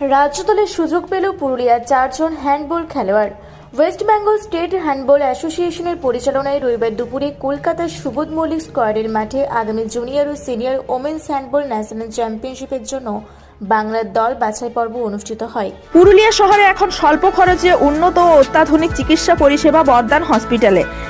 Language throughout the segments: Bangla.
রাজ্য দলের সুযোগ পেল পুরুলিয়ার চারজন হ্যান্ডবল খেলোয়াড়। ওয়েস্ট বেঙ্গল স্টেট হ্যান্ডবল অ্যাসোসিয়েশনের পরিচালনায় রবিবার দুপুরে কলকাতার সুবোধ মল্লিক স্কোয়াডের মাঠে আগামী জুনিয়র ও সিনিয়র ওমেন্স হ্যান্ডবল ন্যাশনাল চ্যাম্পিয়নশিপের জন্য বাংলার দল বাছাই পর্ব অনুষ্ঠিত হয়। পুরুলিয়া শহরে এখন স্বল্প খরচে উন্নত ও অত্যাধুনিক চিকিৎসা পরিষেবা বর্ধমান হসপিটালে।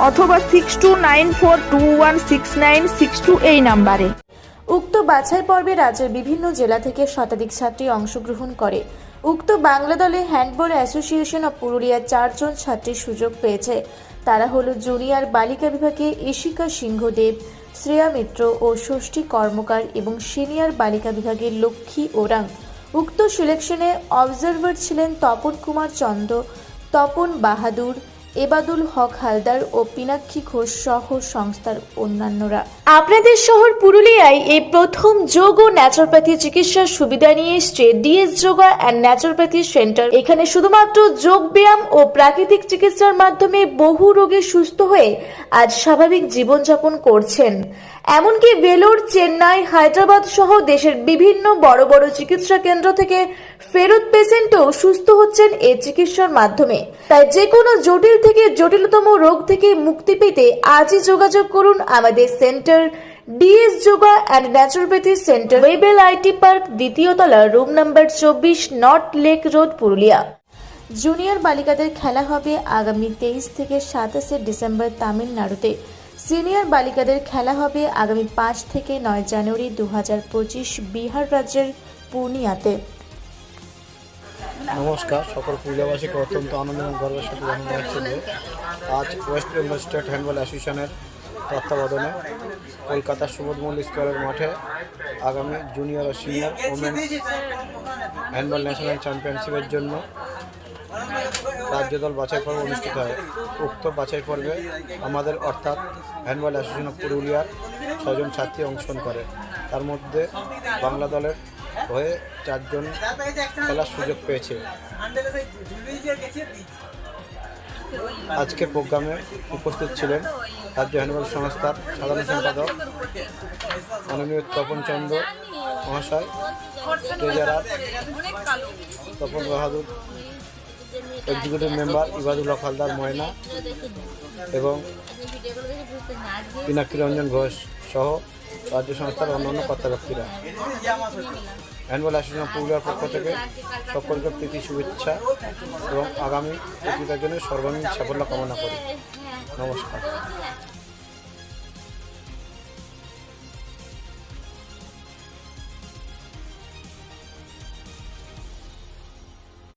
অথবা six two nine four two one six nine six two এই নাম্বারে। উক্ত বাছাই পর্বে রাজ্যের বিভিন্ন জেলা থেকে শতাধিক ছাত্রী অংশগ্রহণ করে। উক্ত বাংলা দলে হ্যান্ডবল অ্যাসোসিয়েশন অব পুরুলিয়ার চারজন ছাত্রীর সুযোগ পেয়েছে। তারা হলো জুনিয়র বালিকা বিভাগে ইশিকা সিংহদেব, শ্রেয়া মিত্র ও ষষ্ঠী কর্মকার এবং সিনিয়র বালিকা বিভাগে লক্ষ্মী ওরাং। উক্ত সিলেকশনে অবজারভার ছিলেন তপন কুমার চন্দ তপন বাহাদুর এবাদুল হক হালদার ও পিনাক্ষী ঘোষ সহ সংস্থার অন্যান্যরা। আপনাদের শহর পুরুলিয়ায় এই প্রথম যোগ ও ন্যাচুরোপ্যাথি চিকিৎসার সুবিধা নিয়ে এসছে DS yoga and naturopathy centre এখানে শুধুমাত্র যোগ ব্যায়াম ও প্রাকৃতিক চিকিৎসার মাধ্যমে বহু রোগে সুস্থ হয়ে আজ স্বাভাবিক জীবনযাপন করছেন। এমনকি ভেলোর, চেন্নাই, হায়দ্রাবাদ সহ দেশের বিভিন্ন বড় বড় চিকিৎসা কেন্দ্র থেকে ফেরত পেশেন্টও সুস্থ হচ্ছেন এই চিকিৎসার মাধ্যমে। তাই যে কোনো জটিল থেকে জটিলতম রোগ থেকে মুক্তি পেতে আজই যোগাযোগ করুন আমাদের centre, DS yoga and naturopathy centre Webel IT park, দ্বিতীয় তলা, রুম নাম্বার চব্বিশ, north lake road, Purulia. Junior বালিকাদের খেলা হবে আগামী তেইশ থেকে সাতাশে ডিসেম্বর তামিলনাড়ুতে। সিনিয়র বালিকাদের খেলা হবে আগামী পাঁচ থেকে নয় জানুয়ারি দু হাজার পঁচিশ বিহার রাজ্যের পূর্ণিয়াতে। নমস্কার, সকল পুরুলিয়াবাসীকে অত্যন্ত আনন্দ এবং গর্বের সাথে জানানো যাচ্ছে যে আজ ওয়েস্ট বেঙ্গল স্টেট হ্যান্ডবল অ্যাসোসিয়েশনের তত্ত্বাবধানে কলকাতার সুবোধ মল্লিক স্কোয়ারের মাঠে আগামী জুনিয়র ও সিনিয়র ওমেন্স হ্যান্ডবল ন্যাশনাল চ্যাম্পিয়নশিপের জন্য রাজ্য দল বাছাই পর্ব অনুষ্ঠিত হয়। উক্ত বাছাই পর্বে আমাদের অর্থাৎ হ্যান্ডবল অ্যাসোসিয়েশন অফ পুরুলিয়ার ছজন ছাত্রী অংশগ্রহণ করে। তার মধ্যে বাংলা দলের হয়ে চারজন খেলার সুযোগ পেয়েছে। আজকের প্রোগ্রামে উপস্থিত ছিলেন রাজ্য হ্যান্ডবল সংস্থার সাধারণ সম্পাদক মাননীয় তপন চন্দ্র মহাশয় treasurer Tapan Bahadur executive member Ibadul Haque Haldar Moyna এবং পিনাক্ষী রঞ্জন ঘোষ সহ রাজ্য সংস্থার অন্যান্য কর্তা ব্যক্তিরা হ্যান্ডবল অ্যাসোসিয়েশন পুরুলিয়ার পক্ষ থেকে সকলকে প্রীতি, শুভেচ্ছা এবং আগামী প্রতিটার জন্য সর্বাঙ্গীন সাফল্য কামনা করি। নমস্কার।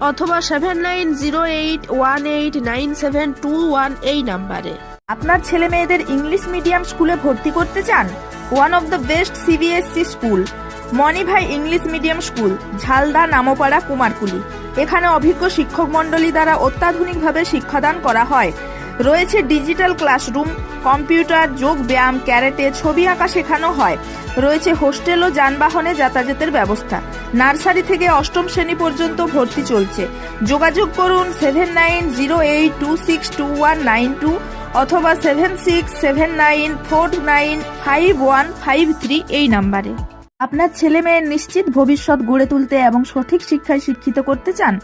অথবা seven nine zero eight one eight nine seven two one এই নাম্বারে। আপনার ছেলে মেয়েদের ইংলিশ মিডিয়াম স্কুলে ভর্তি করতে চান? One of the best CBSE school Manibhai English medium school, Jhalda Nampara Kumarkuli. এখানে অভিজ্ঞ শিক্ষক মণ্ডলী দ্বারা অত্যাধুনিকভাবে শিক্ষাদান করা হয়। রয়েছে ডিজিটাল ক্লাসরুম, কম্পিউটার, যোগ ব্যায়াম, ক্যারেটে, ছবি আঁকা শেখানো হয়। রয়েছে হোস্টেল ও যানবাহনে যাতায়াতের ব্যবস্থা। নার্সারি থেকে অষ্টম শ্রেণি পর্যন্ত ভর্তি চলছে। যোগাযোগ করুন seven nine zero eight two six two one nine two অথবা seven six seven nine four nine five one five three এই নাম্বারে। আপনার ছেলে মেয়ের নিশ্চিত ভবিষ্যৎ গড়ে তুলতে এবং সঠিক শিক্ষায় শিক্ষিত করতে চান?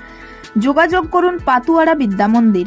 যোগাযোগ করুন পাতুয়ারা বিদ্যা মন্দির।